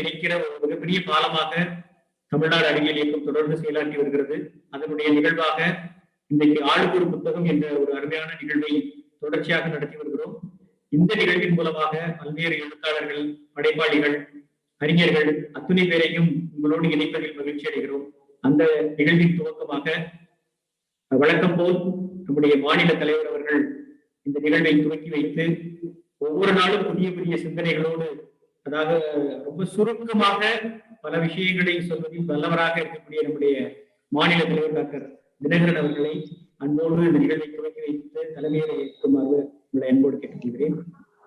இணைக்கிற ஒரு மிகப்பெரிய பாலமாக தமிழ்நாடு அறிவியல் இயக்கம் தொடர்ந்து செயலாற்றி வருகிறது. அதனுடைய நிகழ்வாக இன்றைக்கு ஆளுக்கு புத்தகம் என்ற ஒரு அருமையான நிகழ்வை தொடர்ச்சியாக நடத்தி வருகிறோம். இந்த நிகழ்வின் மூலமாக பல்வேறு எழுத்தாளர்கள் படைப்பாளிகள் அறிஞர்கள் அத்துணை பேரையும் உங்களோடு இணைப்பதில் மகிழ்ச்சி அடைகிறோம். அந்த நிகழ்வின் துவக்கமாக வழக்கம் போல் நம்முடைய மாநில தலைவர் அவர்கள் இந்த நிகழ்வை துவக்கி வைத்து ஒவ்வொரு நாளும் புதிய புதிய சிந்தனைகளோடு அதாவது ரொம்ப சுருக்கமாக பல விஷயங்களை சொல்வதில் வல்லவராக இருக்கக்கூடிய நம்முடைய மாநில தலைவர் டாக்டர் தினகரன் அவர்களை அன்போடு இந்த நிகழ்வை துவக்கி வைத்து தலைமையில இருக்குமாறு உங்களை அன்போடு கேட்டுக்கொள்கிறேன்.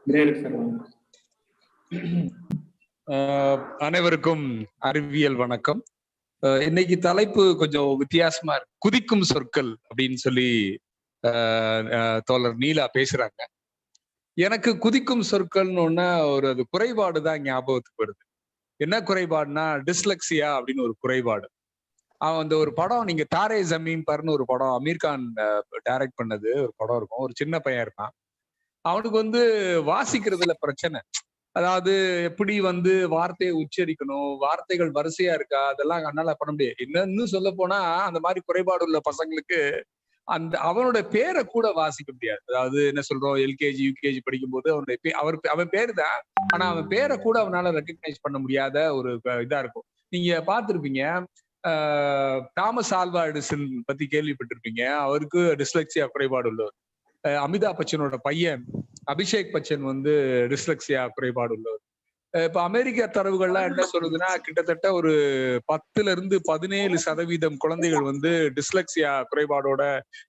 தினகரன் சார் ஆஹ் அனைவருக்கும் அறிவியல் வணக்கம். ஆஹ் இன்னைக்கு தலைப்பு கொஞ்சம் வித்தியாசமா இருக்கு. குதிக்கும் சொற்கள் அப்படின்னு சொல்லி ஆஹ் தோழர் நீலா பேசுறாங்க. எனக்கு குதிக்கும் சொற்கள்னு ஒன்னா ஒரு அது குறைபாடு தான் ஞாபகத்துக்கு வருது. என்ன குறைபாடுனா டிஸ்லெக்சியா அப்படின்னு ஒரு குறைபாடு. அவன் அந்த ஒரு படம் நீங்க தாரே ஜமீன் பர்னு ஒரு படம் அமீர் கான் டைரக்ட் பண்ணது ஒரு படம் இருக்கும். ஒரு சின்ன பையன் இருக்கான். அவனுக்கு வந்து வாசிக்கிறதுல பிரச்சனை. அதாவது எப்படி வந்து வார்த்தையை உச்சரிக்கணும் வார்த்தைகள் வரிசையா இருக்கா அதெல்லாம் கண்ணால பண்ண முடியாது. என்னன்னு சொல்ல போனா அந்த மாதிரி குறைபாடு உள்ள பசங்களுக்கு அந்த அவனோட பேரை கூட வாசிக்க முடியாது. அதாவது என்ன சொல்றோம்? எல்கேஜி யூகேஜி படிக்கும் போது அவனுடைய அவர் அவன் பேரு தான். ஆனா அவன் பேரை கூட அவனால ரெக்கக்னைஸ் பண்ண முடியாத ஒரு இதா இருக்கும். நீங்க பார்த்திருப்பீங்க தாமஸ் ஆல்வா எடிசன் பத்தி கேள்விப்பட்டிருப்பீங்க. அவருக்கு டிஸ்லெக்சியா குறைபாடு உள்ளவர். அமிதாப் பச்சனோட பையன் அபிஷேக் பச்சன் வந்து டிஸ்லெக்சியா குறைபாடு உள்ளவர். இப்ப அமெரிக்க தரவுகள்லாம் என்ன சொல்லுதுன்னா கிட்டத்தட்ட ஒரு பத்துல இருந்து பதினேழு சதவீதம் குழந்தைகள் வந்து டிஸ்லெக்சியா குறைபாடோட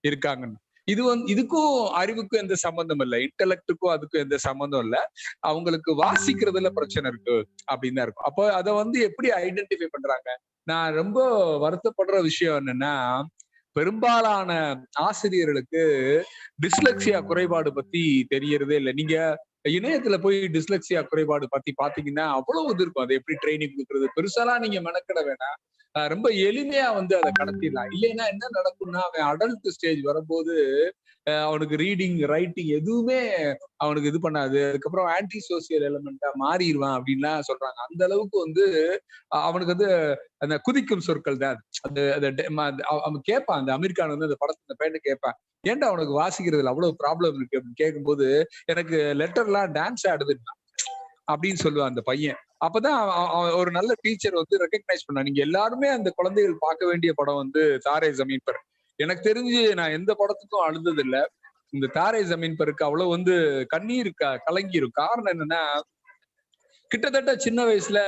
இருக்காங்கன்னு. இது வந்து இதுக்கும் அறிவுக்கும் எந்த சம்பந்தம் இல்லை. இன்டலெக்டுக்கும் அதுக்கும் எந்த சம்பந்தம் இல்லை. அவங்களுக்கு வாசிக்கிறதுல பிரச்சனை இருக்கு அப்படின்னு இருக்கும். அப்போ அதை வந்து எப்படி ஐடென்டிஃபை பண்றாங்க? நான் ரொம்ப வருத்தப்படுற விஷயம் என்னன்னா பெரும்பாலான ஆசிரியர்களுக்கு டிஸ்லெக்சியா குறைபாடு பத்தி தெரியறதே இல்லை. நீங்க இணையத்துல போய் டிஸ்லெக்சியா குறைபாடு பத்தி பாத்தீங்கன்னா அவ்வளவு இது இருக்கும். அது எப்படி ட்ரைனிங் கொடுக்குறது? பெருசாலாம் நீங்க மெனக்கிட வேணாம். ரொம்ப எளிமையா வந்து அதை கடத்திடலாம் இல்லைன்னா என்ன நடக்கும்னா அவன் அடல்ட் ஸ்டேஜ் வரும்போது அவனுக்கு ரீடிங் ரைட்டிங் எதுவுமே அவனுக்கு இது பண்ணாது. அதுக்கப்புறம் ஆன்டி சோசியல் எலிமெண்டா மாறிடுவான் அப்படின்லாம் சொல்றாங்க. அந்த அளவுக்கு வந்து அவனுக்கு வந்து அந்த குதிக்கும் சொற்கள் தான் அது. அவன் கேட்பான். அந்த அமெரிக்கான வந்து அந்த படத்தை அந்த பையனை கேட்பான். ஏன்டா அவனுக்கு வாசிக்கிறதுல அவ்வளவு ப்ராப்ளம் இருக்கு? அப்படின்னு கேட்கும்போது எனக்கு லெட்டர்லாம் டான்ஸ் ஆடுதுன்னா அப்படின்னு சொல்லுவான் அந்த பையன். அப்பதான் ஒரு நல்ல டீச்சர் வந்து ரெக்கக்னைஸ் பண்ண. நீங்க எல்லாருமே அந்த குழந்தைகள் பார்க்க வேண்டிய படம் வந்து தாரே ஜமீன் பர். எனக்கு தெரிஞ்சு நான் எந்த படத்துக்கும் அழுந்தது இல்ல இந்த தாரே ஜமீன் பருக்கு அவ்வளவு வந்து கண்ணீர் கலங்கிரும். காரணம் என்னன்னா கிட்டத்தட்ட சின்ன வயசுல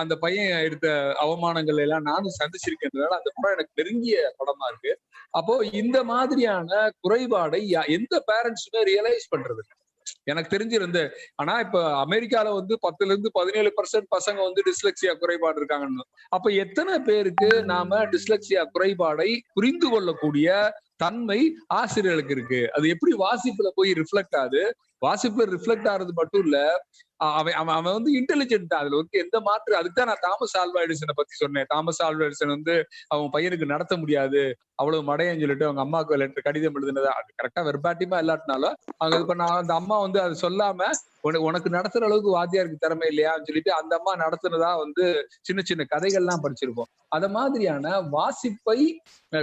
அந்த பையன் எடுத்த அவமானங்கள் எல்லாம் நானும் சந்திச்சிருக்கேன்றதால அந்த படம் எனக்கு நெருங்கிய படமா இருக்கு. அப்போ இந்த மாதிரியான குறைபாடை எந்த பேரண்ட்ஸுமே ரியலைஸ் பண்றது எனக்கு தெரிஞ்சிருந்து. ஆனா இப்ப அமெரிக்கால வந்து பத்துல இருந்து பதினேழு பர்சன்ட் பசங்க வந்து டிஸ்லெக்சியா குறைபாடு இருக்காங்கன்னு. அப்ப எத்தனை பேருக்கு நாம டிஸ்லெக்சியா குறைபாடை புரிந்து கொள்ளக்கூடிய தன்மை ஆசிரியர்களுக்கு இருக்கு? அது எப்படி வாசிப்புல போய் ரிஃப்ளெக்ட் ஆகுது? வாசிப்புல ரிஃப்ளெக்ட் ஆறது மட்டும் இல்ல அவன் அவன் அவன் வந்து இன்டெலிஜென்ட் அதுல வந்து எந்த மாற்று அதுதான் நான் தாமஸ் ஆல்வா எடிசனை பத்தி சொன்னேன். தாமஸ் ஆல்வா எடிசன் வந்து அவன் பையனுக்கு நடத்த முடியாது அவ்வளவு மடையன்னு சொல்லிட்டு அவங்க அம்மாவுக்கு லெட்டர் கடிதம் எழுதுனது அது கரெக்டா வெர்பாட்டிமா இல்லாட்டினாலும் அவங்க இப்ப நான் அந்த அம்மா வந்து அது சொல்லாம உனக்கு நடத்துற அளவுக்கு வாத்தியாருக்கு திறமை இல்லையான்னு சொல்லிட்டு அந்த அம்மா நடத்துனதா வந்து சின்ன சின்ன கதைகள்லாம் படிச்சிருப்போம். அத மாதிரியான வாசிப்பை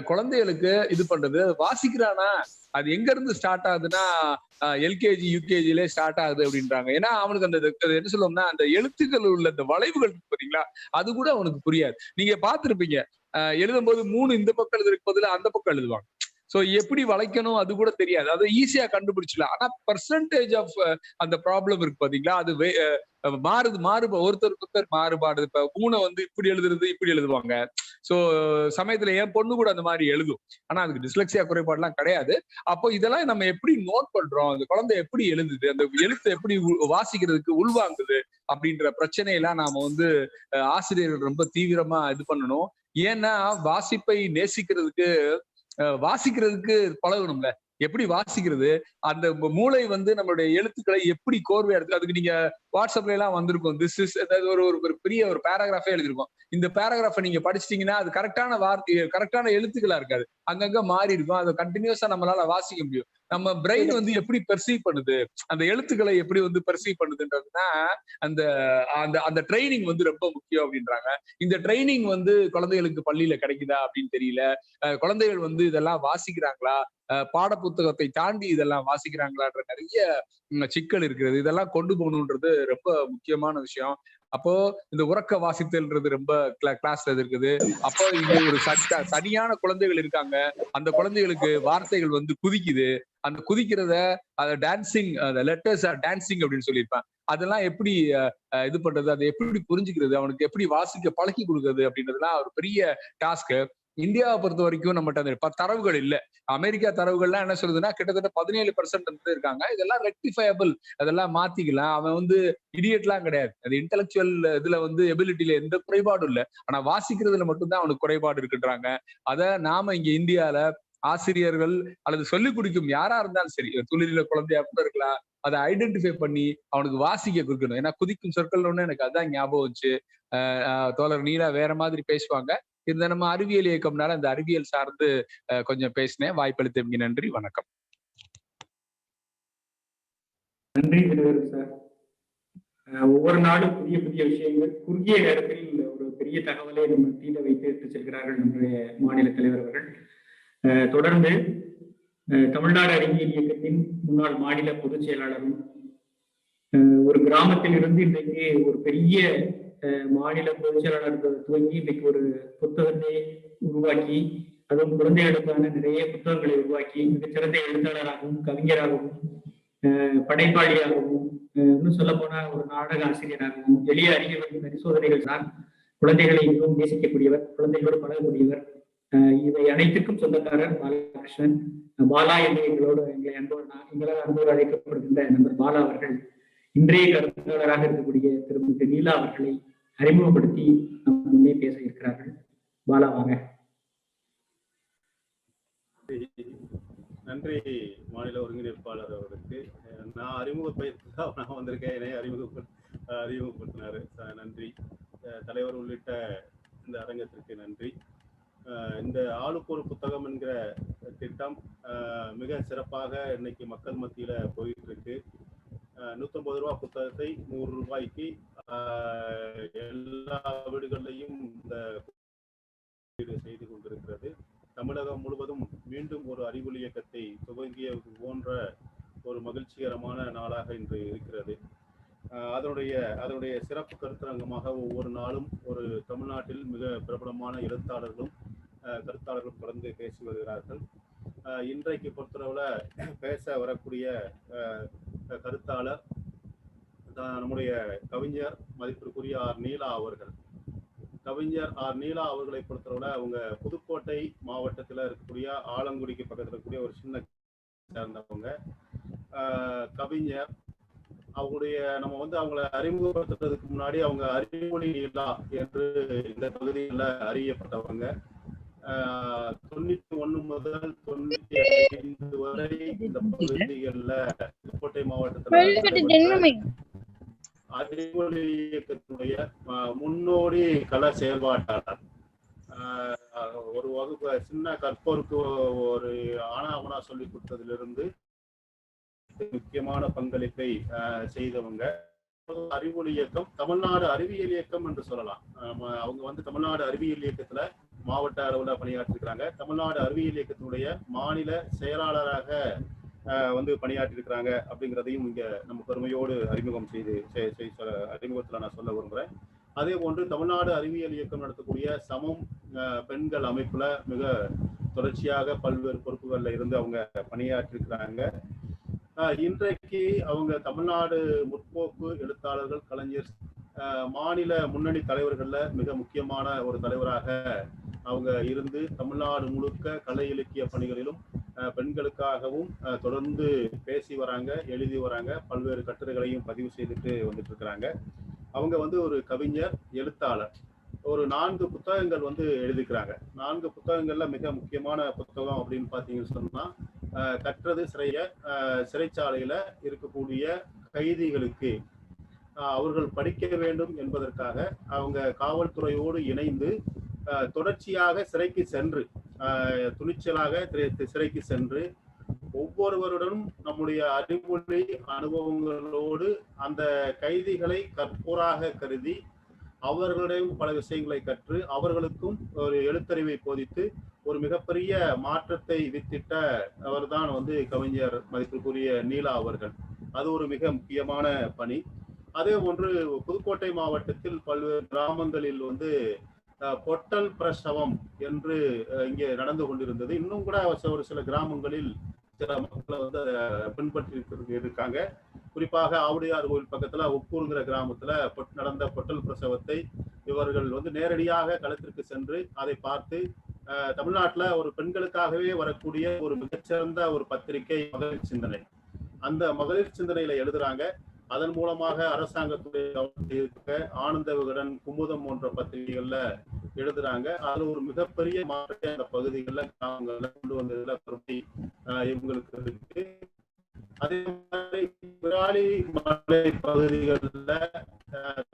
குழந்தைகளுக்கு இது பண்றது வாசிக்கிறானா? அது எங்க இருந்து ஸ்டார்ட் ஆகுதுன்னா எல்கேஜி யூகேஜிலே ஸ்டார்ட் ஆகுது அப்படின்றாங்க. ஏன்னா அவனுக்கு அந்த என்ன சொல்லுவோம்னா அந்த எழுத்துக்கள் உள்ள அந்த வளைவுகள் பாத்தீங்களா? அது கூட அவனுக்கு புரியாது. நீங்க பாத்திருப்பீங்க எழுதும் போது மூணு இந்த பக்கம் எழுதுறதுக்கு பதிலா அந்த பக்கம் எழுதுவாங்க. சோ எப்படி வளைக்கணும் அது கூட தெரியாது. அது ஈஸியா கண்டுபிடிச்சலாம் ஆனா பர்சன்டேஜ் ஆஃப் அந்த ப்ராப்ளம் இருக்கு பாத்தீங்களா? அது மாறுது மாறுபா ஒருத்தருக்கு ஒருத்தர் மாறுபாடு. இப்ப பூனை வந்து இப்படி எழுதுறது இப்படி எழுதுவாங்க. சோ சமயத்துல என் பொண்ணு கூட அந்த மாதிரி எழுதும். ஆனா அதுக்கு டிஸ்லெக்சியா குறைபாடுலாம் கிடையாது. அப்போ இதெல்லாம் நம்ம எப்படி நோட் பண்றோம்? அந்த குழந்தை எப்படி எழுதுது அந்த எழுத்து எப்படி வாசிக்கிறதுக்கு உள்வாங்குது? அப்படின்ற பிரச்சனையெல்லாம் நாம வந்து ஆசிரியர்கள் ரொம்ப தீவிரமா இது பண்ணணும். ஏன்னா வாசிப்பை நேசிக்கிறதுக்கு வாசிக்கிறதுக்கு பழகணும்ல. எப்படி வாசிக்கிறது? அந்த மூளை வந்து நம்மளுடைய எழுத்துக்களை எப்படி கோர்வையா எடுத்து அதுக்கு நீங்க வாட்ஸ்அப்ல எல்லாம் வந்திருக்கும். திஸ் இஸ் ஒரு ஒரு பெரிய ஒரு பேராகிராஃபே எழுதிருக்கும். இந்த பேராகிராஃபை நீங்க படிச்சிட்டீங்கன்னா அது கரெக்டான வார்த்தை கரெக்டான எழுத்துக்களா இருக்காது. அங்கங்க மாறி இருக்கும் அதை கண்டினியூஸா நம்மளால வாசிக்க முடியும். நம்ம பிரெயின் வந்து எப்படி பெர்சீவ் பண்ணுது? அந்த எழுத்துக்களை எப்படி வந்து பெர்சீவ் பண்ணுதுன்றதுதான் அந்த அந்த அந்த ட்ரைனிங் வந்து ரொம்ப முக்கியம் அப்படின்றாங்க. இந்த ட்ரைனிங் வந்து குழந்தைகளுக்கு பள்ளியில கிடைக்குதா அப்படின்னு தெரியல. குழந்தைகள் வந்து இதெல்லாம் வாசிக்கிறாங்களா? பாட புத்தகத்தை தாண்டி இதெல்லாம் வாசிக்கிறாங்களான்ற நிறைய சிக்கல் இருக்கிறது. இதெல்லாம் கொண்டு போகணுன்றது ரொம்ப முக்கியமான விஷயம். அப்போ இந்த உறக்க வாசித்தல்ன்றது ரொம்ப கிளாஸ்ல இருக்குது. அப்போ இங்க ஒரு சட்ட தனியான குழந்தைகள் இருக்காங்க. அந்த குழந்தைகளுக்கு வார்த்தைகள் வந்து குதிக்குது. அந்த குதிக்கிறத அத டான்சிங் அந்த லெட்டர்ஸ் டான்சிங் அப்படின்னு சொல்லியிருப்பேன் அதெல்லாம் எப்படி அஹ், இது பண்றது? அதை எப்படி புரிஞ்சுக்கிறது? அவனுக்கு எப்படி வாசிக்க பழக்கி கொடுக்குறது? அப்படின்றதுலாம் ஒரு பெரிய டாஸ்க் இந்தியாவை பொறுத்த வரைக்கும் நம்மகிட்ட அந்த தரவுகள் இல்ல. அமெரிக்கா தரவுகள்லாம் என்ன சொல்லுதுன்னா கிட்டத்தட்ட பதினேழு பர்சன்ட் வந்து இருக்காங்க. இதெல்லாம் ரெக்டிஃபயபிள் அதெல்லாம் மாத்திக்கலாம். அவன் வந்து இடியட்லாம் கிடையாது. அது இன்டெலெக்சுவல் இதுல வந்து எபிலிட்டியில எந்த குறைபாடும் இல்லை. ஆனா வாசிக்கிறதுல மட்டும்தான் அவனுக்கு குறைபாடு இருக்குன்றாங்க. அதை நாம இங்க இந்தியால ஆசிரியர்கள் அல்லது சொல்லிக் கொடுக்கும் யாரா இருந்தாலும் சரி தொழில குழந்தையா கூட இருக்கலாம். அதை ஐடென்டிஃபை பண்ணி அவனுக்கு வாசிக்க கொடுக்கணும். ஏன்னா குதிக்கும் சொற்கள் ஒண்ணு எனக்கு அதான் ஞாபகம் வச்சு தோழர் நீலா வேற மாதிரி பேசுவாங்க. இந்த நம்ம அறிவியல் இயக்கம்னால அந்த அறிவியல் சார்ந்து அஹ் கொஞ்சம் பேசினேன். வாய்ப்பளித்தமைக்கு நன்றி. வணக்கம். நன்றி சார். ஒவ்வொரு நாளும் புதிய புதிய விஷயங்கள் குறுகிய நேரத்தில் ஒரு பெரிய தகவலை நம்ம தீல வைத்து எடுத்து செல்கிறார்கள் நம்முடைய மாநில தலைவர் அவர்கள். தொடர்ந்து அஹ் தமிழ்நாடு அறிவியல் இயக்கத்தின் முன்னாள் மாநில பொதுச் செயலாளரும் ஒரு கிராமத்தில் இருந்து இன்றைக்கு ஒரு பெரிய மாநில பொதுச் துவங்கி இன்னைக்கு ஒரு புத்தகத்தை உருவாக்கி அதுவும் குழந்தைகளுக்கான நிறைய புத்தகங்களை உருவாக்கி மிகச்சிறந்த எழுத்தாளராகவும் கவிஞராகவும் படைப்பாளியாகவும் இன்னும் சொல்ல போனா ஒரு நாடக ஆசிரியராகவும் எளிய அறிஞர்கள் பரிசோதனைகள் தான் குழந்தைகளை இன்னும் நேசிக்கக்கூடியவர் குழந்தைகளோடு பழகக்கூடியவர். அஹ் இவை அனைத்திற்கும் சொந்தக்காரர் பாலகிருஷ்ணன். பாலா என்று எங்களோடு எங்களை அன்போடு நான் எங்களால் அன்போடு அழைக்கப்படுகின்ற நண்பர் பாலா அவர்கள் இன்றைய கருத்தாளராக இருக்கக்கூடிய திருமதி நீலா அவர்களை அறிமுகப்படுத்தி நம் முன்னே பேச இருக்கிறார்கள். பாலா வாங்க. நன்றி மாநில ஒருங்கிணைப்பாளர் அவருக்கு. நான் அறிமுகப்படுத்த நான் வந்திருக்கேன். என்னை அறிமுகப்படுத்த அறிமுகப்படுத்தினாரு. நன்றி. தலைவர் உள்ளிட்ட இந்த அரங்கத்திற்கு நன்றி. இந்த ஆளுக்கு ஒரு புத்தகம் என்கிற திட்டம் மிக சிறப்பாக இன்னைக்கு மக்கள் மத்தியில போயிட்டு இருக்கு. நூற்றம்பது நூத்தம்பது ரூபா புத்தகத்தை நூறு ரூபாய்க்கு எல்லா வீடுகளிலையும் இந்த செய்து கொண்டிருக்கிறது. தமிழகம் முழுவதும் மீண்டும் ஒரு அறிவொளி இயக்கத்தை துவங்கிய போன்ற ஒரு மகிழ்ச்சிகரமான நாளாக இன்று இருக்கிறது. அதனுடைய அதனுடைய சிறப்பு கருத்தரங்கமாக ஒவ்வொரு நாளும் ஒரு தமிழ்நாட்டில் மிக பிரபலமான எழுத்தாளர்களும் கருத்தாளர்களும் தொடர்ந்து பேசி வருகிறார்கள். இன்றைக்கு பொறுத்தளவில் பேச வரக்கூடிய கருத்தாளர் நம்முடைய கவிஞர் மதிப்பிற்குரிய ஆர். நீலா அவர்கள். கவிஞர் ஆர். நீலா அவர்களை பொறுத்தவரை அவங்க புதுக்கோட்டை மாவட்டத்தில் இருக்கக்கூடிய ஆலங்குடிக்கு பக்கத்தில் இருக்கக்கூடிய ஒரு சின்ன சேர்ந்தவங்க. கவிஞர். அவங்களுடைய நம்ம வந்து அவங்கள அறிமுகப்படுத்துறதுக்கு முன்னாடி அவங்க அறிவொளி நீலா என்று இந்த பகுதியில் அறியப்பட்டவங்க. தொண்ணூத்தி ஒண்ணு முதல் தொண்ணூத்தி ஐந்து வரை இந்த பகுதிகளில் புதுக்கோட்டை மாவட்டத்தில் அறிவொளி இயக்கத்தினுடைய முன்னோடி கள செயல்பாட்டாளர். ஒரு வகுப்பு சின்ன கற்போருக்கு ஒரு ஆனாவனா சொல்லி கொடுத்ததிலிருந்து முக்கியமான பங்களிப்பை செய்தவங்க. அறிவொளி இயக்கம் தமிழ்நாடு அறிவியல் இயக்கம் என்று சொல்லலாம். அவங்க வந்து தமிழ்நாடு அறிவியல் இயக்கத்துல மாவட்ட அளவுல பணியாற்றிருக்கிறாங்க. தமிழ்நாடு அறிவியல் இயக்கத்தினுடைய மாநில செயலாளராக வந்து வந்து பணியாற்றிருக்கிறாங்க அப்படிங்கிறதையும் இங்கே நம்ம பெருமையோடு அறிமுகம் செய்து செ- நான் சொல்ல விரும்புறேன். அதே போன்று தமிழ்நாடு அறிவியல் இயக்கம் நடத்தக்கூடிய சமம் அஹ், பெண்கள் அமைப்புல மிக தொடர்ச்சியாக பல்வேறு பொறுப்புகளில் இருந்து அவங்க பணியாற்றிருக்கிறாங்க இன்றைக்கு அவங்க தமிழ்நாடு முற்போக்கு எழுத்தாளர்கள் கலைஞர் மாநில முன்னணி தலைவர்களில் மிக முக்கியமான ஒரு தலைவராக அவங்க இருந்து தமிழ்நாடு முழுக்க கலை இலக்கிய பணிகளிலும் பெண்களுக்காகவும் தொடர்ந்து பேசி வராங்க எழுதி வராங்க பல்வேறு கட்டுரைகளையும் பதிவு செய்துட்டு வந்துட்டு இருக்கிறாங்க அவங்க வந்து ஒரு கவிஞர் எழுத்தாளர். ஒரு நான்கு புத்தகங்கள் வந்து எழுதிக்கிறாங்க. நான்கு புத்தகங்கள்ல மிக முக்கியமான புத்தகம் அப்படின்னு பார்த்தீங்கன்னு சொன்னா கற்றது சிறைய சிறைச்சாலையில இருக்கக்கூடிய கைதிகளுக்கு அவர்கள் படிக்க வேண்டும் என்பதற்காக அவங்க காவல்துறையோடு இணைந்து தொடர்ச்சியாக சிறைக்கு சென்று துணிச்சலாக சிறைக்கு சென்று ஒவ்வொருவருடனும் நம்முடைய அறிவுரை அனுபவங்களோடு அந்த கைதிகளை கற்போராக கருதி அவர்களிடம் பல விஷயங்களை கற்று அவர்களுக்கும் ஒரு எழுத்தறிவை போதித்து ஒரு மிகப்பெரிய மாற்றத்தை வித்திட்ட அவர்தான் வந்து கவிஞர் மதிப்பிற்குரிய நீலா அவர்கள். அது ஒரு மிக முக்கியமான பணி. அதே போன்று புதுக்கோட்டை மாவட்டத்தில் பல்வேறு கிராமங்களில் வந்து பொட்டல் பிரசவம் என்று இங்கே நடந்து கொண்டிருந்தது. இன்னும் கூட ஒரு சில கிராமங்களில் சில மக்கள் வந்து பின்பற்றி இருக்கிறது- இருக்காங்க. குறிப்பாக ஆவுடையார் கோவில் பக்கத்துல உப்பூருங்கிற கிராமத்துல பொட்- நடந்த பொட்டல் பிரசவத்தை இவர்கள் வந்து நேரடியாக களத்திற்கு சென்று அதை பார்த்து அஹ், தமிழ்நாட்டுல ஒரு பெண்களுக்காகவே வரக்கூடிய ஒரு மிகச்சிறந்த ஒரு பத்திரிகை மகளிர் சிந்தனை. அந்த மகளிர் சிந்தனையில எழுதுறாங்க அதன் மூலமாக அரசாங்கத்துடைய இருக்க ஆனந்த விகடன் குமுதம் போன்ற பத்திரிகைகள்ல எழுதுறாங்க. அதுல ஒரு மிகப்பெரிய மாற்றத்தை அந்த பகுதிகளில் கிராமங்கள்ல கொண்டு வந்ததுல பெருமை இவங்களுக்கு இருக்கு. அதே மாதிரி விராலி மலை பகுதிகளில்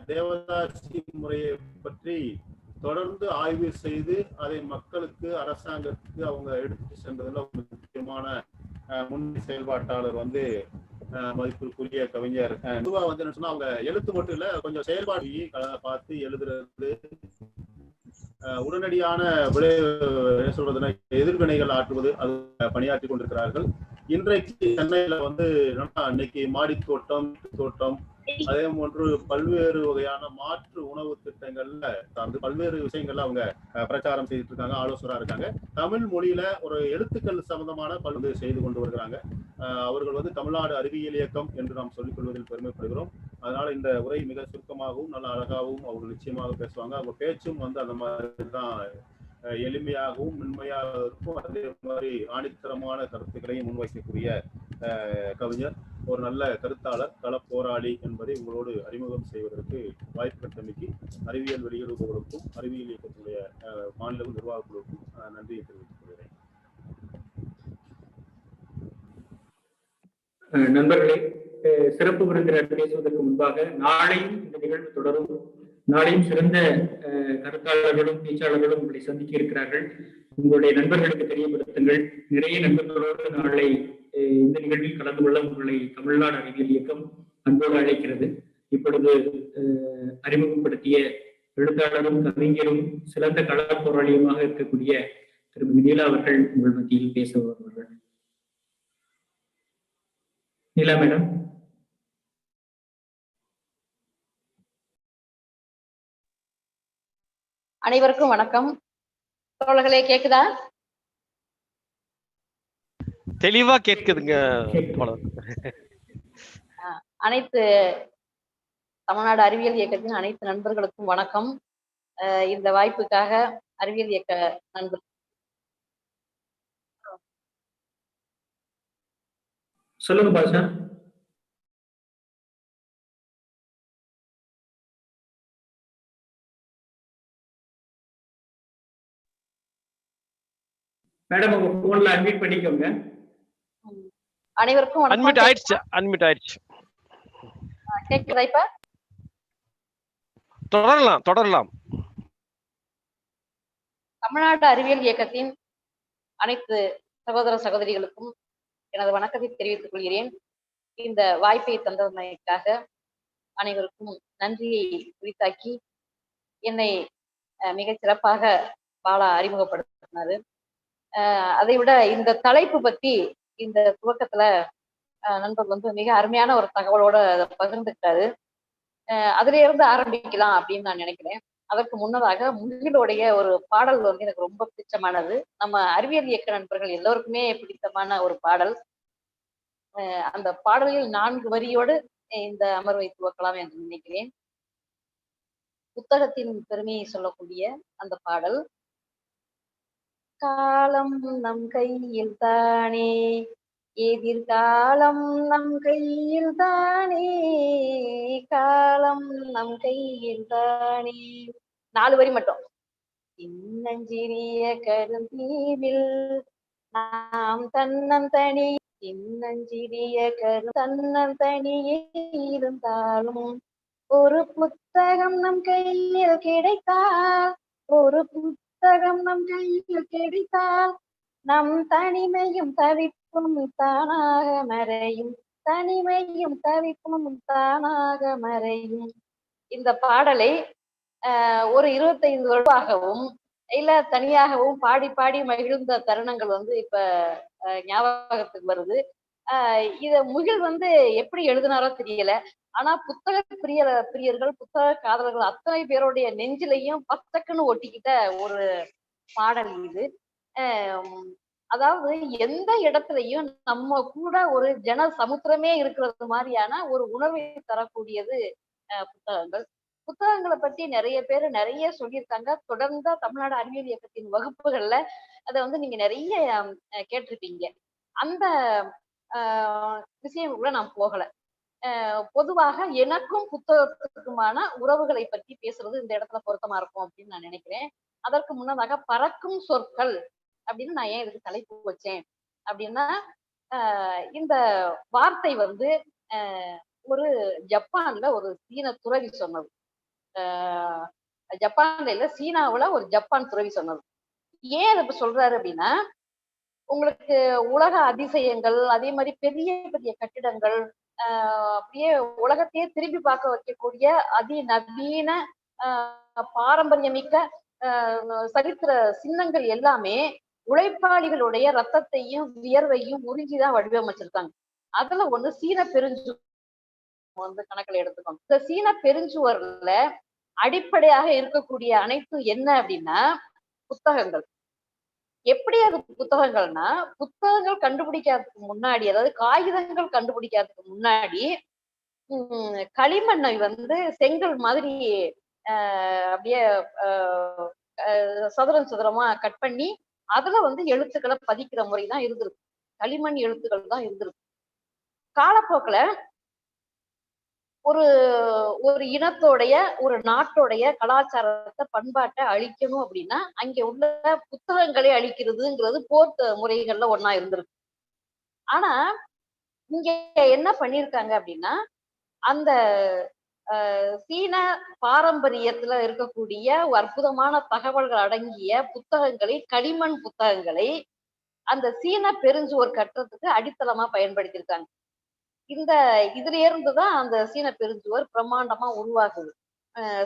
தேவதாசி முறையை பற்றி தொடர்ந்து ஆய்வு செய்து அதை மக்களுக்கு அரசாங்கத்துக்கு அவங்க எடுத்து சென்றதுல ஒரு முக்கியமான ஆஹ் முன்னணி செயல்பாட்டாளர் வந்து மதிப்பிற்குரிய கவிஞர். ஆஹ் பொதுவா வந்து என்ன சொன்னா அவங்க எழுத்து மட்டும் இல்ல கொஞ்சம் செயல்பாடு பார்த்து எழுதுறது ஆஹ் உடனடியான விளைவு என்ன சொல்றதுன்னா எதிர்வினைகள் ஆற்றுவது அது பணியாற்றி கொண்டிருக்கிறார்கள். இன்றைக்கு சென்னையில வந்து அன்னைக்கு இன்னைக்கு மாடி தோட்டம் தோட்டம் அதே போன்று பல்வேறு வகையான மாற்று உணவு திட்டங்கள்ல சார்ந்து பல்வேறு விஷயங்கள்ல அவங்க பிரச்சாரம் செய்துட்டு இருக்காங்க ஆலோசனா இருக்காங்க. தமிழ் மொழியில ஒரு எழுத்துக்கள் சம்பந்தமான பல்வேறு செய்து கொண்டு வருகிறாங்க. அவர்கள் வந்து தமிழ்நாடு அறிவியல் இயக்கம் என்று நாம் சொல்லிக் கொள்வதில் பெருமைப்படுகிறோம். அதனால இந்த உரை மிக சுருக்கமாகவும் நல்ல அழகாகவும் அவங்க நிச்சயமாக பேசுவாங்க. அவங்க பேச்சும் வந்து அந்த மாதிரி தான் எளிமையாகவும் மென்மையாக இருக்கும். அதே மாதிரி ஆணித்தரமான கருத்துக்களையும் முன்வைக்கக்கூடிய கவிஞர். ஒரு நல்ல கருத்தாளர் கள போராளி என்பதை உங்களோடு அறிமுகம் செய்வதற்கு வாய்ப்பு கட்டமைக்கு அறிவியல் வெளியிடுபவர்களுக்கும் அறிவியல் இயக்கத்துடைய மாநில நிர்வாக குழுக்கும் நன்றியை தெரிவித்துக் கொள்கிறேன். அஹ் நண்பர்களே சிறப்பு விருந்தினர் பேசுவதற்கு முன்பாக நாளையும் இந்த நிகழ்வு தொடரும். நாளையும் சிறந்த அஹ், கருத்தாளர்களும் பேச்சாளர்களும் உங்களை சந்திக்க இருக்கிறார்கள். உங்களுடைய நண்பர்களுக்கு தெரியப்படுத்துங்கள். நிறைய நண்பர்களோடு நாளை இந்த நிகழ்வில் கலந்து கொள்ள உங்களை தமிழ்நாடு அறிவியல் இயக்கம் அன்போடு அழைக்கிறது. இப்பொழுது அறிமுகப்படுத்திய எழுத்தாளரும் கவிஞரும் சிறந்த கள போராளியுமாக இருக்கக்கூடிய திருமதி நீலா அவர்கள் உங்கள் மத்தியில் பேச வருவார்கள். நீலா மேடம். அனைவருக்கும் வணக்கம். தோழர்களே கேக்குதா? தெளிவா கேட்குதுங்க. அனைத்து தமிழ்நாடு அறிவியல் இயக்கத்தின் அனைத்து நண்பர்களுக்கும் வணக்கம். இந்த வாய்ப்புக்காக அறிவியல் இயக்க நண்பர். சொல்லுங்க பாஷா. மேடம் உங்க போன்ல அட்மிட் பண்ணிக்கோங்க. அனைவருக்கும் வணக்கம். ஆயிடுச்சு. அன்மியூட் ஆயிடுச்சு. கேக்குதா இப்ப? தொடரலாம் தொடரலாம். தமிழ்நாடு அறிவியல் இயக்கத்தின் அனைத்து சகோதர சகோதரிகளுக்கும் எனது வணக்கத்தை தெரிவித்துக் கொள்கிறேன். இந்த வாய்ப்பை தந்ததற்காக அனைவருக்கும் நன்றியை குறித்தாக்கி என்னை மிகச் சிறப்பாக பாலா அறிமுகப்படுத்தினாரு. அதை விட இந்த தலைப்பு பத்தி இந்த துவக்கத்துல நண்பர் வந்து மிக அருமையான ஒரு தகவலோட அதை பகிர்ந்துக்கிட்டாரு. அஹ், அதுல இருந்து ஆரம்பிக்கலாம் அப்படின்னு நான் நினைக்கிறேன். அதற்கு முன்னதாக முகிலோடைய ஒரு பாடல் வந்து எனக்கு ரொம்ப பிடிச்சமானது. நம்ம அறிவியல் இயக்க நண்பர்கள் எல்லோருக்குமே பிடித்தமான ஒரு பாடல். அஹ் அந்த பாடலில் நான்கு வரியோடு இந்த அமர்வை துவக்கலாம் என்று நினைக்கிறேன். புத்தகத்தின் பெருமையை சொல்லக்கூடிய அந்த பாடல். காலம் நம் கையில் தானே? எதிர்காலம் நம் கையில் தானே? காலம் நம் கையில் தானே? நாலு வரி மட்டும். சின்னஞ்சிறிய கருந்தீவில் நாம் தன்னந்தனி. சின்னஞ்சிறிய கரு தன்னந்தனியே இருந்தாலும் ஒரு புத்தகம் நம் கையில் கிடைத்தால் ஒரு புத்தகம் நம் கையில் கிடைத்தால் நம் தனிமையும் தவிப்பும் தானாக மறையும். தனிமையும் தவிப்பும் தானாக மறையும். இந்த பாடலை ஆஹ் ஒரு இருபத்தைந்து வருடமாகவும் இல்ல தனியாகவும் பாடி பாடி மகிழ்ந்த தருணங்கள் வந்து இப்ப ஞாபகத்துக்கு வருது. இத முகில் வந்து எப்படி எழுதினாரோ தெரியல. ஆனா புத்தக பிரிய பிரியர்கள் புத்தக காதலர்கள் அத்தனை பேருடைய நெஞ்சிலையும் பத்தக்குன்னு ஒட்டிக்கிட்ட ஒரு பாடல் இது. அதாவது எந்த இடத்துலயும் நம்ம கூட ஒரு ஜன சமுத்திரமே இருக்கிறது மாதிரியான ஒரு உணர்வை தரக்கூடியது ஆஹ் புத்தகங்கள். புத்தகங்களை பத்தி நிறைய பேர் நிறைய சொல்லியிருக்காங்க. தொடர்ந்த தமிழ்நாடு அறிவியல் இயக்கத்தின் வகுப்புகள்ல அதை வந்து நீங்க நிறைய கேட்டிருப்பீங்க. அந்த ஆஹ் விஷயம் கூட நான் போகல. பொதுவாக எனக்கும் புத்தகத்துக்குமான உறவுகளை பற்றி பேசுறது இந்த இடத்துல பொருத்தமா இருக்கும் அப்படின்னு நான் நினைக்கிறேன். அதற்கு முன்னதாக பறக்கும் சொற்கள் அப்படின்னு நான் ஏன் இதுக்கு தலைப்பு வச்சேன் அப்படின்னா ஆஹ் இந்த வார்த்தை வந்து ஆஹ் ஒரு ஜப்பான்ல ஒரு சீன துறவி சொன்னது. ஆஹ் ஜப்பான்ல இல்ல சீனாவுல ஒரு ஜப்பான் துறவி சொன்னது. ஏன் அதை இப்ப சொல்றாரு அப்படின்னா உங்களுக்கு உலக அதிசயங்கள் அதே மாதிரி பெரிய பெரிய கட்டிடங்கள் ஆஹ் அப்படியே உலகத்தையே திரும்பி பார்க்க வைக்கக்கூடிய அதிநவீன ஆஹ் பாரம்பரியமிக்க ஆஹ் சரித்திர சின்னங்கள் எல்லாமே உழைப்பாளிகளுடைய ரத்தத்தையும் வியர்வையும் உறிஞ்சிதான் வடிவமைச்சிருக்காங்க. அதுல ஒண்ணு சீன பெருஞ்சு வந்து கணக்குல எடுத்துக்கணும் இந்த சீன பெருஞ்சுவர்ல அடிப்படையாக இருக்கக்கூடிய அனைத்து என்ன அப்படின்னா புத்தகங்கள். எப்படி அது புத்தகங்கள்னா புத்தகங்கள் கண்டுபிடிக்காததுக்கு முன்னாடி அதாவது காகிதங்கள் கண்டுபிடிக்காததுக்கு முன்னாடி களிமண்ணை வந்து செங்கல் மாதிரி அப்படியே சதுரம் சதுரமா கட் பண்ணி அதுல வந்து எழுத்துக்களை பதிக்கிற முறை தான் இருந்திருக்கு. களிமண் எழுத்துக்கள் தான் இருந்திருக்கு. காலப்போக்கில் ஒரு ஒரு இனத்தோடைய ஒரு நாட்டோடைய கலாச்சாரத்தை பண்பாட்டை அழிக்கணும் அப்படின்னா அங்க உள்ள புத்தகங்களை அழிக்கிறதுங்கிறது போர் முறைகள்ல ஒன்னா இருந்திருக்கு. ஆனா இங்க என்ன பண்ணிருக்காங்க அப்படின்னா அந்த சீன பாரம்பரியத்துல இருக்கக்கூடிய அற்புதமான தகவல்கள் அடங்கிய புத்தகங்களை களிமண் புத்தகங்களை அந்த சீன பெருஞ்சுவர் கட்டுறதுக்கு அடித்தளமா பயன்படுத்தியிருக்காங்க இந்த இதுல இருந்துதான் அந்த சீன பெருஞ்சுவர் பிரம்மாண்டமா உருவாகுது.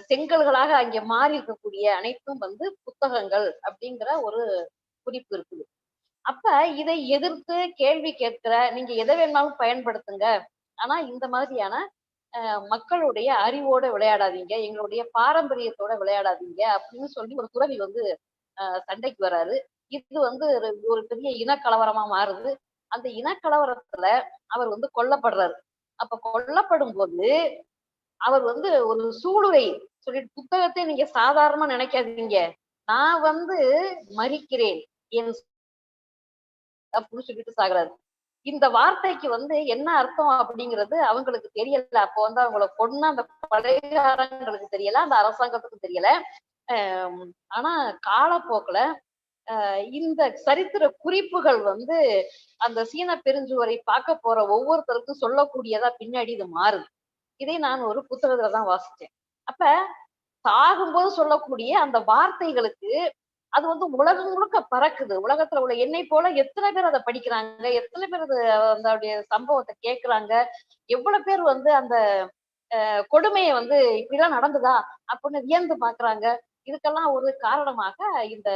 செங்கல்களாக அங்கே மாறி இருக்கக்கூடிய அனைத்தும் வந்து புத்தகங்கள் அப்படிங்கிற ஒரு குறிப்பு இருக்குது. அப்ப இதை எதிர்த்து கேள்வி கேட்கிற நீங்க எதை வேணாலும் பயன்படுத்துங்க. ஆனா இந்த மாதிரியான மக்களுடைய அறிவோட விளையாடாதீங்க. எங்களுடைய பாரம்பரியத்தோட விளையாடாதீங்க அப்படின்னு சொல்லி ஒரு துறவி வந்து சண்டைக்கு வராரு. இது வந்து ஒரு- ஒரு பெரிய இனக்கலவரமா மாறுது. அந்த இனக்கலவரத்துல அவர் வந்து கொல்லப்படுறாரு. அப்ப கொல்லப்படும் போது அவர் வந்து ஒரு சூளுரை சொல்லிட்டு புத்தகத்தை நீங்க சாதாரணமா நினைக்காதீங்க. நான் வந்து மறிக்கிறேன். என் அப்படின்னு சொல்லிட்டு சாகுறாரு. இந்த வார்த்தைக்கு வந்து என்ன அர்த்தம் அப்படிங்கிறது அவங்களுக்கு தெரியல. அப்போ வந்து அவங்கள கொண்டு அந்த கொலைகாரங்களுக்கு தெரியல அந்த அரசாங்கத்துக்கு தெரியல. ஆனா காலப்போக்குல இந்த சரித்திர குறிப்புகள் வந்து அந்த சீன பெருஞ்சுவரை பார்க்க போற ஒவ்வொருத்தருக்கும் சொல்லக்கூடியதா பின்னாடி இது மாறுது. இதை நான் ஒரு புத்தகத்துல தான் வாசிச்சேன். அப்ப சாகும்போது சொல்லக்கூடிய அந்த வார்த்தைகளுக்கு அது வந்து உலகம் முழுக்க பறக்குது. உலகத்துல உள்ள என்னை போல எத்தனை பேர் அதை படிக்கிறாங்க? எத்தனை பேர் அது அதோடைய சம்பவத்தை கேட்கிறாங்க? எவ்வளவு பேர் வந்து அந்த அஹ், கொடுமையை வந்து இப்படிலாம் நடந்ததா? அப்படின்னு வியந்து பாக்குறாங்க இதுக்கெல்லாம் ஒரு காரணமாக இந்த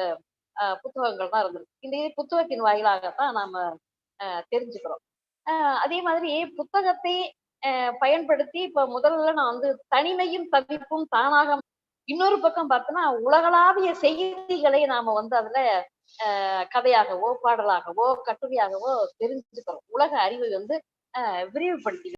புத்தகங்கள் தான் இருந்திருக்கு. இந்த இது புத்தகத்தின் வாயிலாகத்தான் நாம தெரிஞ்சுக்கிறோம். அதே மாதிரி புத்தகத்தை பயன்படுத்தி இப்ப முதல்ல நான் வந்து தனிமையும் தவிப்பும் தானாக இன்னொரு பக்கம் பார்த்தோம்னா உலகளாவிய செய்திகளை நாம வந்து அதுல கதையாகவோ பாடலாகவோ கட்டுரையாகவோ தெரிஞ்சுக்கிறோம். உலக அறிவை வந்து விரிவுபடுத்தி